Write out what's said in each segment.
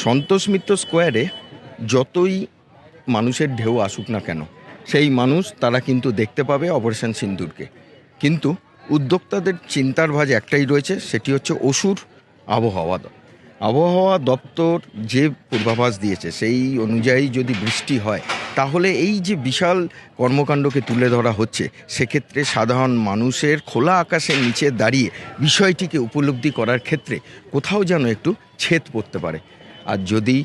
সন্তোষ মিত্র স্কোয়ারে যতই মানুষের ঢেউ আসুক না কেন, সেই মানুষ তারা কিন্তু দেখতে পাবে অপারেশন সিন্দুরকে। কিন্তু উদ্যোক্তাদের চিন্তার ভাজ একটাই রয়েছে, সেটি হচ্ছে অসুর আবহাওয়া আবহাওয়া দপ্তর যে পূর্বাভাস দিয়েছে, সেই অনুযায়ী যদি বৃষ্টি হয়, তাহলে এই যে বিশাল কর্মকাণ্ডকে তুলে ধরা হচ্ছে, সেক্ষেত্রে সাধারণ মানুষের খোলা আকাশের নিচে দাঁড়িয়ে বিষয়টিকে উপলব্ধি করার ক্ষেত্রে কোথাও যেন একটু ছেদ পড়তে পারে। আর যদি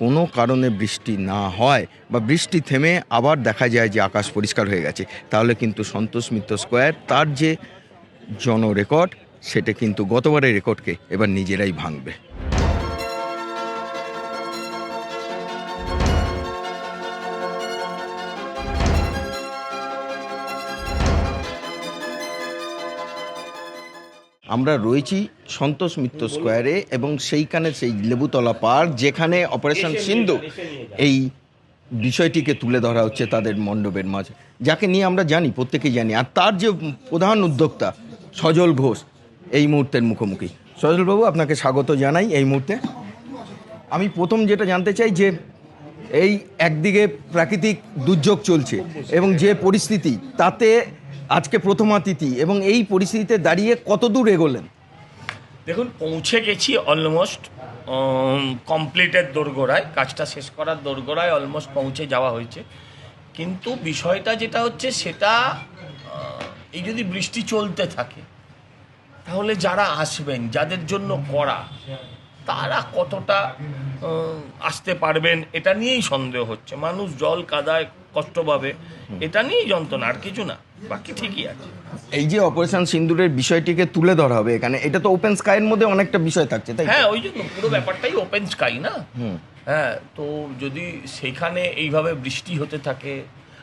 কোনো কারণে বৃষ্টি না হয় বা বৃষ্টি থেমে আবার দেখা যায় যে আকাশ পরিষ্কার হয়ে গেছে, তাহলে কিন্তু সন্তোষ মিত্র স্কোয়ার তার যে জন রেকর্ড সেটা কিন্তু গতবারের রেকর্ডকে এবার নিজেরাই ভাঙবে। আমরা রয়েছি সন্তোষ মিত্র স্কোয়ারে এবং সেইখানে সেই লেবুতলা পার্ক যেখানে অপারেশন সিন্ধু এই বিষয়টিকে তুলে ধরা হচ্ছে তাদের মণ্ডপের মাঝে যাকে নিয়ে আমরা জানি প্রত্যেকেই জানি। আর তার যে প্রধান উদ্যোক্তা সজল ঘোষ এই মুহূর্তের মুখোমুখি। সজলবাবু আপনাকে স্বাগত জানাই এই মুহূর্তে। আমি প্রথম যেটা জানতে চাই যে এই একদিকে প্রাকৃতিক দুর্যোগ চলছে এবং যে পরিস্থিতি তাতে আজকে প্রথম অতিথি এবং এই পরিস্থিতিতে দাঁড়িয়ে কত দূর এগোলেন? দেখুন, পৌঁছে গেছি অলমোস্ট কমপ্লিটের দোরগোড়ায়, কাজটা শেষ করার দোরগোড়ায় অলমোস্ট পৌঁছে যাওয়া হয়েছে। কিন্তু বিষয়টা যেটা হচ্ছে, সেটা এই যদি বৃষ্টি চলতে থাকে, তাহলে যারা আসবেন, যাদের জন্য করা, তারা কতটা আসতে পারবেন এটা নিয়েই সন্দেহ হচ্ছে। মানুষ জল কাদায় কষ্ট পাবে এটা নিয়েই যন্ত্রণা আর কিছু না বাকি ঠিকই আছে। এই যে অপারেশন সিন্দুরের বিষয়টিকে তুলে ধরা হবে এখানে এটা তো ওপেন স্কাইয়ের মধ্যে অনেকটা বিষয় থাকছে তাই হ্যাঁ ওই জন্য পুরো ব্যাপারটাই ওপেন স্কাই না? হ্যাঁ তো যদি সেইখানে এইভাবে বৃষ্টি হতে থাকে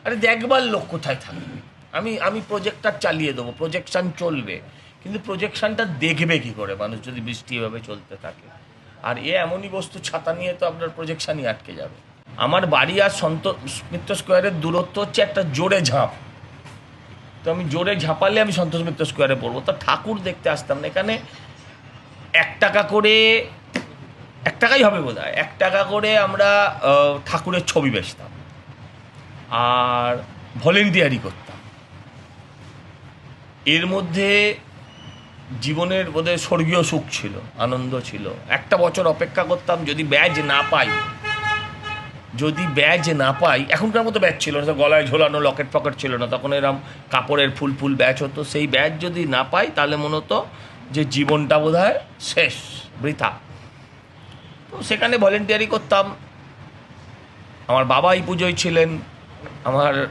আরে দেখবার লোক কোথায় থাকবে আমি আমি প্রজেক্টর চালিয়ে দেবো প্রজেকশন চলবে কিন্তু প্রজেকশনটা দেখবে কি করে মানুষ যদি বৃষ্টি এভাবে চলতে থাকে? আর এ এমনই বস্তু ছাতা নিয়ে তো আপনার প্রজেকশনই আটকে যাবে। আমার বাড়ি আর সন্তোষ মিত্র স্কোয়ারের দূরত্ব হচ্ছে একটা জোরে ঝাঁপ। তো আমি জোরে ঝাঁপালে আমি সন্তোষ মিত্র স্কোয়ারে পড়ব। তো ঠাকুর দেখতে আসতাম না। এখানে এক টাকা করে, এক টাকাই হবে বোধ এক টাকা করে আমরা ঠাকুরের ছবি বেচতাম। আর ভলেন্টিয়ারি করতাম। এর মধ্যে জীবনের বোধহয় স্বর্গীয় সুখ ছিল, আনন্দ ছিল। একটা বছর অপেক্ষা করতাম যদি ব্যাজ না পাই। যদি ব্যাজ না পাই, এখনকার মতো ব্যাজ ছিল না গলায় ঝোলানো, লকেট পকেট ছিল না। তখন এরম কাপড়ের ফুল ফুল ব্যাচ হতো। সেই ব্যাজ যদি না পাই, তাহলে মনে হতো যে জীবনটা বোধ শেষ, বৃথা। তো সেখানে ভলেন্টিয়ারি করতাম। আমার বাবা এই পুজোয় ছিলেন, আমার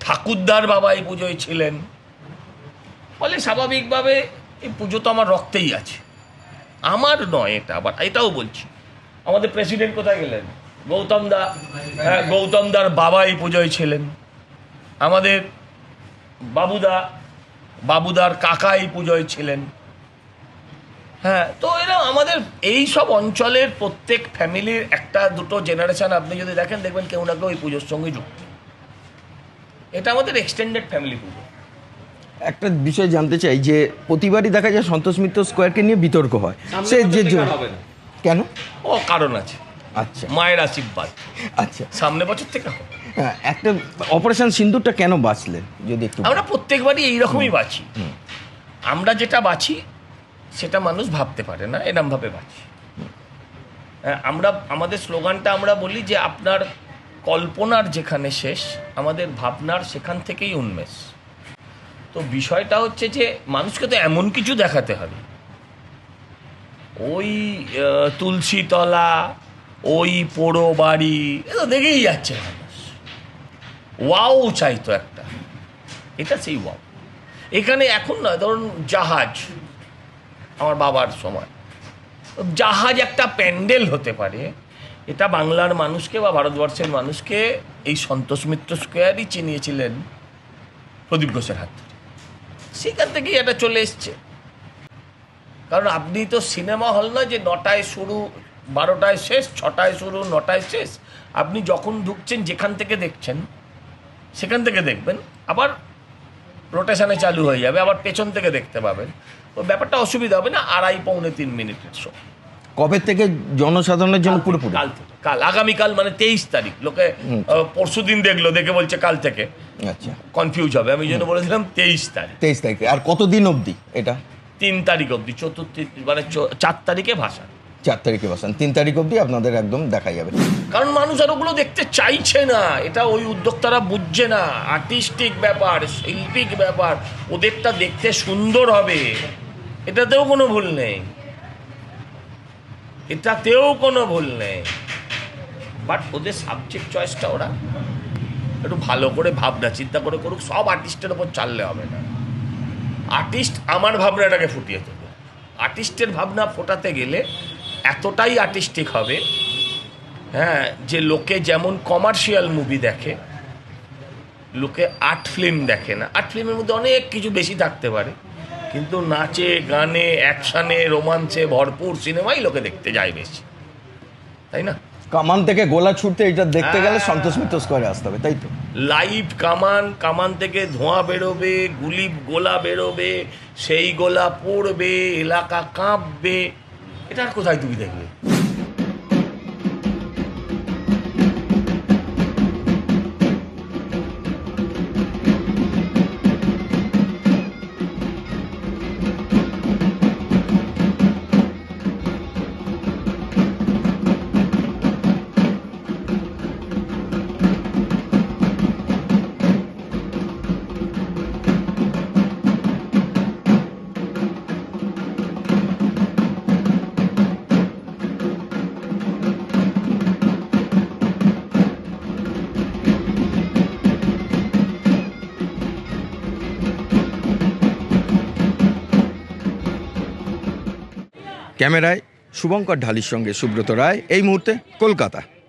ঠাকুরদার বাবা এই পুজোয় ছিলেন। ফলে স্বাভাবিকভাবে এই পুজো তো আমার রক্তেই আছে। আমার নয় এটা, আবার এটাও বলছি। আমাদের প্রেসিডেন্ট কোথায় গেলেন? গৌতম দা হ্যাঁ গৌতম দার বাবা এই পুজোয় ছিলেন। আমাদের বাবুদা বাবুদার কাকা এই পুজোয় ছিলেন। হ্যাঁ তো এরা আমাদের এই সব অঞ্চলের প্রত্যেক ফ্যামিলির একটা, দুটো জেনারেশন আপনি যদি দেখেন, দেখবেন কেউ না কেউ এই পুজোর সঙ্গে যুক্ত। এটা আমাদের এক্সটেন্ডেড ফ্যামিলি পুজো। একটা বিষয় জানতে চাই যে প্রতিবারই দেখা যায় সন্তোষ মিত্র স্কোয়ারকে নিয়ে বিতর্ক হয়। সে যে কেন ও কারণ আছে। আচ্ছা। মায়ের আশীর্বাদ। আচ্ছা। সামনে বছর থেকে হ্যাঁ, একটা অপারেশন সিন্দুরটা কেন বাঁচলেন যদি একটু আমরা প্রত্যেকবারই এইরকমই বাঁচি। আমরা যেটা বাঁচি সেটা মানুষ ভাবতে পারে না এরমভাবে বাঁচি। হ্যাঁ, আমরা আমাদের স্লোগানটা আমরা বলি যে আপনার কল্পনার যেখানে শেষ আমাদের ভাবনার সেখান থেকেই উন্মেষ। তো বিষয়টা হচ্ছে যে মানুষকে তো এমন কিছু দেখাতে হবে। ওই তুলসীতলা, ওই পোড়ো বাড়ি, এ তো দেখেই যাচ্ছে মানুষ। ওয়াও চাইতো একটা। এটা সেই ওয়াও। এখানে এখন নয়, ধরুন জাহাজ, আমার বাবার সময়। জাহাজ একটা প্যান্ডেল হতে পারে, এটা বাংলার মানুষকে বা ভারতবর্ষের মানুষকে এই সন্তোষ মিত্র স্কোয়ারই চিনিয়েছিলেন প্রদীপ ঘোষের হাত ধরে। সেখান থেকেই এটা চলে এসছে। কারণ আপনি তো সিনেমা হল নয় যে নটায় শুরু, বারোটায় শেষ, ছটায় শুরু, নটায় শেষ। আপনি যখন ঢুকছেন যেখান থেকে দেখছেন, সেখান থেকে দেখবেন। আবার রোটেশানে চালু হয়ে যাবে, আবার পেছন থেকে দেখতে পাবেন। তো ব্যাপারটা অসুবিধা হবে না, আড়াই, পৌনে তিন মিনিটের শো কবে থেকে জনসাধারণের জন্য পুরোপুরি? কাল থেকে। কাল আগামীকাল মানে তেইশ তারিখ। লোকে পরশু দিন দেখল দেখে বলছে কাল থেকে। আচ্ছা। কনফিউজ হবে। আমি জন্য বলেছিলাম তেইশ তারিখ। তেইশ তারিখে। আর কতদিন অবধি এটা? তিন তারিখ অবধি। চতুর্থ মানে চার তারিখে ভাষা। চার তারিখে বসান তিন তারিখ অবধি আপনাদের একদম দেখা যাবে। কারণ মানুষ আর ওগুলো দেখতে চাইছে না। এটা ওই উদ্যোক্তারা বুঝছে না। আর্টিস্টিক ব্যাপার শিল্পিক ব্যাপার। ওদেরটা দেখতে সুন্দর হবে। এটাতেও কোনো ভুল নেই। এটাতেও কোনো ভুল নেই। বাট ওদের সাবজেক্ট চয়েসটা ওরা একটু ভালো করে ভাবনা, চিন্তা করে করুক, সব আর্টিস্টের ওপর চাললে হবে না। আর্টিস্ট আমার ভাবনাটাকে ফুটিয়ে তুলবে আর্টিস্টের ভাবনা ফোটাতে গেলে এতটাই আর্টিস্টিক হবে হ্যাঁ যে লোকে যেমন কমার্শিয়াল মুভি দেখে, লোকে আর্ট ফিল্ম দেখে না। আর্ট ফিল্মের মধ্যে অনেক কিছু বেশি থাকতে পারে। কিন্তু নাচে গানে অ্যাকশানে রোমাঞ্চে ভরপুর সিনেমাই লোকে দেখতে যায় বেশি। তাই না? কামান থেকে গোলা ছুটতে এটা দেখতে গেলে হ্যাঁ। সন্তোষ মিতোষ করে আসতে হবে তাই তো? লাইভ কামান কামান থেকে ধোঁয়া বেরোবে গুলি গোলা বেরোবে সেই গোলা পড়বে এলাকা কাঁপবে। এটা আর কোথায় তুমি দেখবে? ক্যামেরায় শুভঙ্কর ঢালির সঙ্গে সুব্রত রায় এই মুহূর্তে কলকাতা।